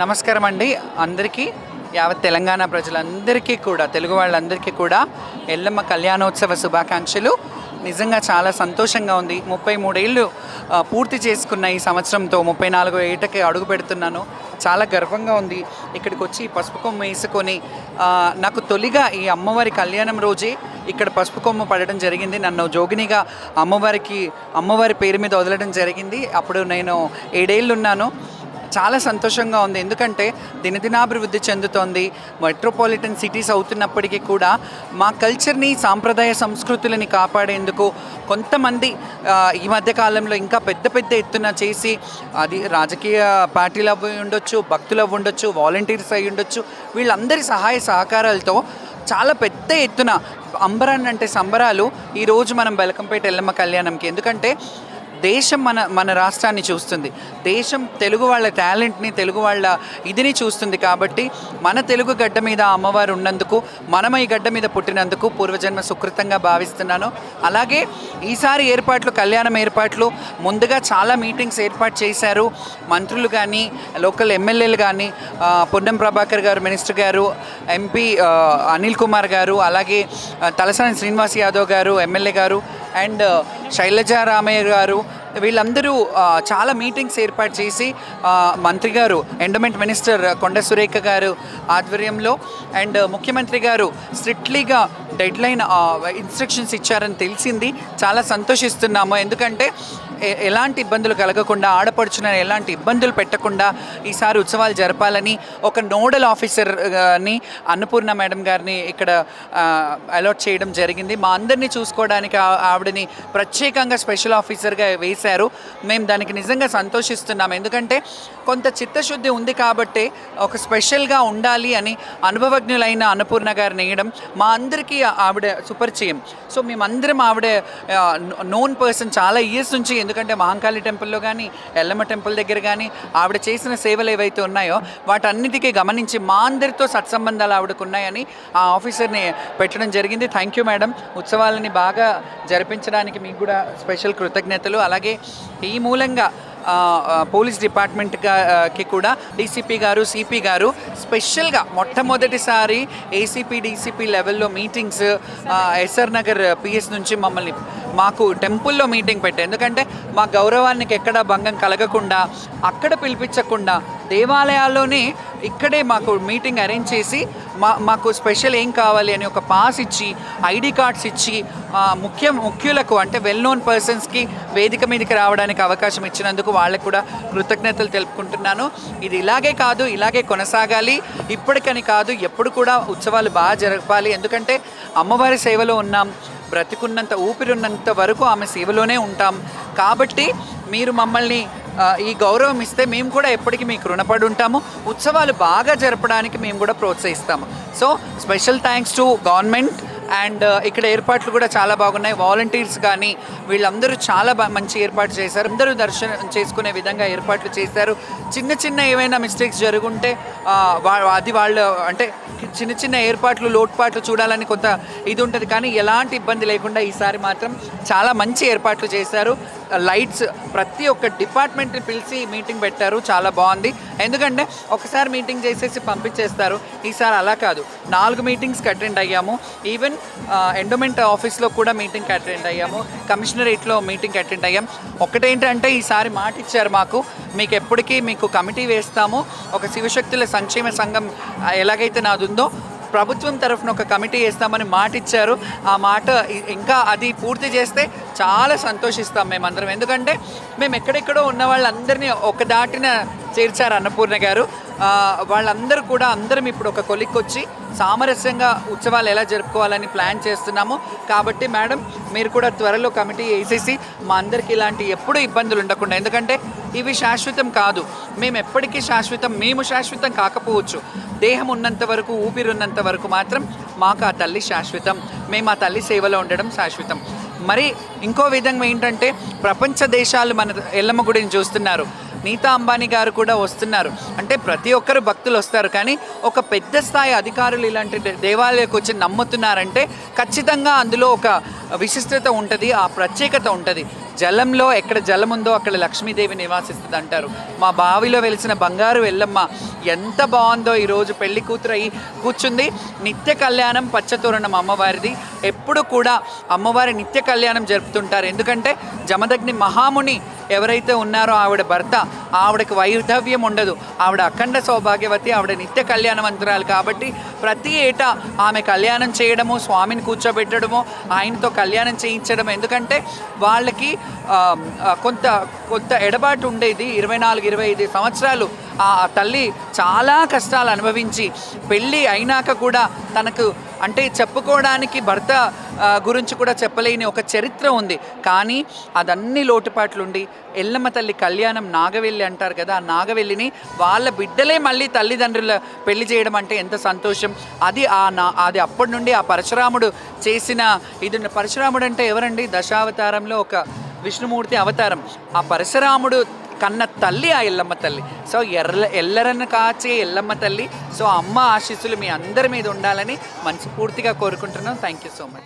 నమస్కారం అండి. అందరికీ యావత్ తెలంగాణ ప్రజలందరికీ కూడా తెలుగు వాళ్ళందరికీ కూడా ఎల్లమ్మ కళ్యాణోత్సవ శుభాకాంక్షలు. నిజంగా చాలా సంతోషంగా ఉంది. ముప్పై మూడేళ్ళు పూర్తి చేసుకున్న ఈ సంవత్సరంతో ముప్పై నాలుగో ఏటకి అడుగు పెడుతున్నాను. చాలా గర్వంగా ఉంది. ఇక్కడికి వచ్చి పసుపు కొమ్మ వేసుకొని నాకు తొలిగా ఈ అమ్మవారి కళ్యాణం రోజే ఇక్కడ పసుపు కొమ్మ పడడం జరిగింది. నన్ను జోగినిగా అమ్మవారికి అమ్మవారి పేరు మీద వదలడం జరిగింది. అప్పుడు నేను ఏడేళ్ళు ఉన్నాను చాలా సంతోషంగా ఉంది. ఎందుకంటే దినదినాభివృద్ధి చెందుతోంది. మెట్రోపాలిటన్ సిటీస్ అవుతున్నప్పటికీ కూడా మా కల్చర్ని సాంప్రదాయ సంస్కృతులని కాపాడేందుకు కొంతమంది ఈ మధ్య కాలంలో ఇంకా పెద్ద పెద్ద ఎత్తున చేసి అది రాజకీయ పార్టీలు అవి ఉండొచ్చు భక్తులు అవి ఉండొచ్చు వాలంటీర్స్ అయి ఉండొచ్చు వీళ్ళందరి సహాయ సహకారాలతో చాలా పెద్ద ఎత్తున అంబరాన్ అంటే సంబరాలు ఈరోజు మనం బెలకంపేట ఎల్లమ్మ కళ్యాణంకి. ఎందుకంటే దేశం మన మన రాష్ట్రాన్ని చూస్తుంది. దేశం తెలుగు వాళ్ళ టాలెంట్ని తెలుగు వాళ్ళ ఇదిని చూస్తుంది కాబట్టి మన తెలుగు గడ్డ మీద అమ్మవారు ఉన్నందుకు మనం ఈ గడ్డ మీద పుట్టినందుకు పూర్వజన్మ సుకృతంగా భావిస్తున్నాను. అలాగే ఈసారి ఏర్పాట్లు కళ్యాణం ఏర్పాట్లు ముందుగా చాలా మీటింగ్స్ ఏర్పాటు చేశారు. మంత్రులు కానీ లోకల్ ఎమ్మెల్యేలు కానీ పొన్నం ప్రభాకర్ గారు మినిస్టర్ గారు ఎంపీ అనిల్ కుమార్ గారు అలాగే తలసాని శ్రీనివాస్ యాదవ్ గారు ఎమ్మెల్యే గారు అండ్ శైలజా రామయ్య గారు వీళ్ళందరూ చాలా మీటింగ్స్ ఏర్పాటు చేసి మంత్రి గారు ఎండోమెంట్ మినిస్టర్ కొండ సురేఖ గారు ఆధ్వర్యంలో అండ్ ముఖ్యమంత్రి గారు స్ట్రిక్ట్లీగా డెడ్ లైన్ ఇన్స్ట్రక్షన్స్ ఇచ్చారని తెలిసింది. చాలా సంతోషిస్తున్నాము. ఎందుకంటే ఎలాంటి ఇబ్బందులు కలగకుండా ఆడపడుచున ఎలాంటి ఇబ్బందులు పెట్టకుండా ఈసారి ఉత్సవాలు జరపాలని ఒక నోడల్ ఆఫీసర్ని అన్నపూర్ణ మేడం గారిని ఇక్కడ అలాట్ చేయడం జరిగింది. మా అందరినీ చూసుకోవడానికి ఆ- ఆవిడని ప్రత్యేకంగా స్పెషల్ ఆఫీసర్గా వేశారు. మేము దానికి నిజంగా సంతోషిస్తున్నాం. ఎందుకంటే కొంత చిత్తశుద్ధి ఉంది కాబట్టి ఒక స్పెషల్గా ఉండాలి అని అనుభవజ్ఞులైన అన్నపూర్ణ గారిని వేయడం మా అందరికీ ఆవిడ సుపరిచయం. సో మేమందరం ఆవిడ నోన్ పర్సన్ చాలా ఇయర్స్ నుంచి ఎందుకంటే మహంకాళి టెంపుల్లో కానీ ఎల్లమ్మ టెంపుల్ దగ్గర కానీ ఆవిడ చేసిన సేవలు ఏవైతే ఉన్నాయో వాటన్నిటికీ గమనించి మా అందరితో సత్సంబంధాలు ఆవిడకు ఉన్నాయని ఆ ఆఫీసర్ని పెట్టడం జరిగింది. థ్యాంక్ యూ మేడం ఉత్సవాలని బాగా జరిపించడానికి మీకు కూడా స్పెషల్ కృతజ్ఞతలు. అలాగే ఈ మూలంగా పోలీస్ డిపార్ట్మెంట్కి కూడా డీసీపీ గారు సిపి గారు స్పెషల్గా మొట్టమొదటిసారి ఏసీపీ డీసీపీ లెవెల్లో మీటింగ్స్ ఎస్ఆర్ నగర్ పిఎస్ నుంచి మమ్మల్ని మాకు టెంపుల్లో మీటింగ్ పెట్టారు. ఎందుకంటే మా గౌరవానికి ఎక్కడ భంగం కలగకుండా అక్కడ పిలిపించకుండా దేవాలయాల్లోనే ఇక్కడే మాకు మీటింగ్ అరేంజ్ చేసి మా మాకు స్పెషల్ ఏం కావాలి అని ఒక పాస్ ఇచ్చి ఐడి కార్డ్స్ ఇచ్చి ముఖ్య ముఖ్యులకు అంటే వెల్ నోన్ పర్సన్స్కి వేదిక మీదకి రావడానికి అవకాశం ఇచ్చినందుకు వాళ్ళకు కూడా కృతజ్ఞతలు తెలుపుకుంటున్నాను. ఇది ఇలాగే కాదు ఇలాగే కొనసాగాలి. ఇప్పటికని కాదు ఎప్పుడు కూడా ఉత్సవాలు బాగా జరపాలి. ఎందుకంటే అమ్మవారి సేవలో ఉన్నాం బ్రతికున్నంత ఊపిరున్నంత వరకు ఆమె సేవలోనే ఉంటాం. కాబట్టి మీరు మమ్మల్ని ఈ గౌరవం ఇస్తే మేము కూడా ఎప్పటికీ మీకు రుణపడి ఉంటాము. ఉత్సవాలు బాగా జరపడానికి మేము కూడా ప్రోత్సహిస్తాము. So special thanks to government and uh, ఇక్కడ ఏర్పాట్లు కూడా చాలా బాగున్నాయి. వాలంటీర్స్ కానీ వీళ్ళందరూ చాలా మంచి ఏర్పాటు చేశారు. అందరూ దర్శనం చేసుకునే విధంగా ఏర్పాట్లు చేశారు. చిన్న చిన్న ఏమైనా మిస్టేక్స్ జరుగుంటే వా- అది వాళ్ళు అంటే చిన్న చిన్న ఏర్పాట్లు లోటుపాట్లు చూడాలని కొంత ఇది ఉంటుంది. కానీ ఎలాంటి ఇబ్బంది లేకుండా ఈసారి మాత్రం చాలా మంచి ఏర్పాట్లు చేశారు. లైట్స్ ప్రతి ఒక్క డిపార్ట్మెంట్ని పిలిచి మీటింగ్ పెట్టారు. చాలా బాగుంది. ఎందుకంటే ఒకసారి మీటింగ్ చేసేసి పంపించేస్తారు. ఈసారి అలా కాదు. నాలుగు మీటింగ్స్కి అటెండ్ అయ్యాము. ఈవెన్ ఎండోమెంట్ ఆఫీస్లో కూడా మీటింగ్కి అటెండ్ అయ్యాము. కమిషనరేట్లో మీటింగ్కి అటెండ్ అయ్యాం. ఒకటేంటంటే ఈసారి మాట ఇచ్చారు మాకు. మీకు ఎప్పటికీ మీకు కమిటీ వేస్తాము. ఒక శివశక్తుల సంక్షేమ సంఘం ఎలాగైతే నాది ఉందో ప్రభుత్వం తరఫున ఒక కమిటీ వేస్తామని మాట ఇచ్చారు ఆ మాట ఇంకా అది పూర్తి చేస్తే చాలా సంతోషిస్తాం మేమందరం. ఎందుకంటే మేము ఎక్కడెక్కడో ఉన్న వాళ్ళందరినీ ఒక దాటిన చేర్చారు అన్నపూర్ణ గారు. వాళ్ళందరూ కూడా అందరం ఇప్పుడు ఒక కొలిక్కొచ్చి సామరస్యంగా ఉత్సవాలు ఎలా జరుపుకోవాలని ప్లాన్ చేస్తున్నాము. కాబట్టి మేడం మీరు కూడా త్వరలో కమిటీ వేసేసి మా అందరికీ ఇలాంటి ఎప్పుడూ ఇబ్బందులు ఉండకుండా ఎందుకంటే ఇవి శాశ్వతం కాదు. మేము ఎప్పటికీ శాశ్వతం మేము శాశ్వతం కాకపోవచ్చు. దేహం ఉన్నంత వరకు ఊపిరి ఉన్నంత వరకు మాత్రం మాకు ఆ తల్లి శాశ్వతం. మేము ఆ తల్లి సేవలో ఉండడం శాశ్వతం. మరి ఇంకో విధంగా ఏంటంటే ప్రపంచ దేశాలు మన ఎల్లమ్మ గుడిని చూస్తున్నారు. నీతా అంబానీ గారు కూడా వస్తున్నారు. అంటే ప్రతి ఒక్కరు భక్తులు వస్తారు. కానీ ఒక పెద్ద స్థాయి అధికారులు ఇలాంటి దేవాలయకు దేవాలయాలకు వచ్చి నమ్ముతున్నారంటే ఖచ్చితంగా అందులో ఒక విశిష్టత ఉంటుంది ఆ ప్రత్యేకత ఉంటుంది. జలంలో ఎక్కడ జలం ఉందో అక్కడ లక్ష్మీదేవి నివాసిస్తుంది అంటారు. మా బావిలో వెలిసిన బంగారు వెళ్ళమ్మ ఎంత బాగుందో ఈరోజు పెళ్ళి కూతురు అయి కూర్చుంది. నిత్య కళ్యాణం పచ్చతోరణం అమ్మవారిది. ఎప్పుడు కూడా అమ్మవారి నిత్య కళ్యాణం జరుపుతుంటారు. ఎందుకంటే జమదగ్ని మహాముని ఎవరైతే ఉన్నారో ఆవిడ భర్త ఆవిడకి వైధవ్యం ఉండదు. ఆవిడ అఖండ సౌభాగ్యవతి ఆవిడ నిత్య కళ్యాణవంతురాలు కాబట్టి ప్రతి ఏటా ఆమె కళ్యాణం చేయడము స్వామిని కూర్చోబెట్టడము ఆయనతో కళ్యాణం చేయించడం ఎందుకంటే వాళ్ళకి కొంత కొంత ఎడబాటు ఉండేది ఇరవై నాలుగు ఇరవై ఐదు సంవత్సరాలు. ఆ తల్లి చాలా కష్టాలు అనుభవించి పెళ్ళి అయినాక కూడా తనకు అంటే చెప్పుకోవడానికి భర్త గురించి కూడా చెప్పలేని ఒక చరిత్ర ఉంది. కానీ అదన్నీ లోటుపాట్లుండి ఎల్లమ్మ తల్లి కళ్యాణం నాగవెల్లి అంటారు కదా ఆ నాగవెల్లిని వాళ్ళ బిడ్డలే మళ్ళీ తల్లిదండ్రుల పెళ్ళి చేయడం అంటే ఎంత సంతోషం. అది ఆ నా అది అప్పటి నుండి ఆ పరశురాముడు చేసిన ఇది పరశురాముడు అంటే ఎవరండి? దశావతారంలో ఒక విష్ణుమూర్తి అవతారం. ఆ పరశురాముడు కన్న తల్లి ఆ ఎల్లమ్మ తల్లి. సో ఎర్ర ఎల్లరన్న కాచే ఎల్లమ్మ తల్లి. సో అమ్మ ఆశీస్సులు మీ అందరి మీద ఉండాలని మనస్ఫూర్తిగా కోరుకుంటున్నాం. Thank you so much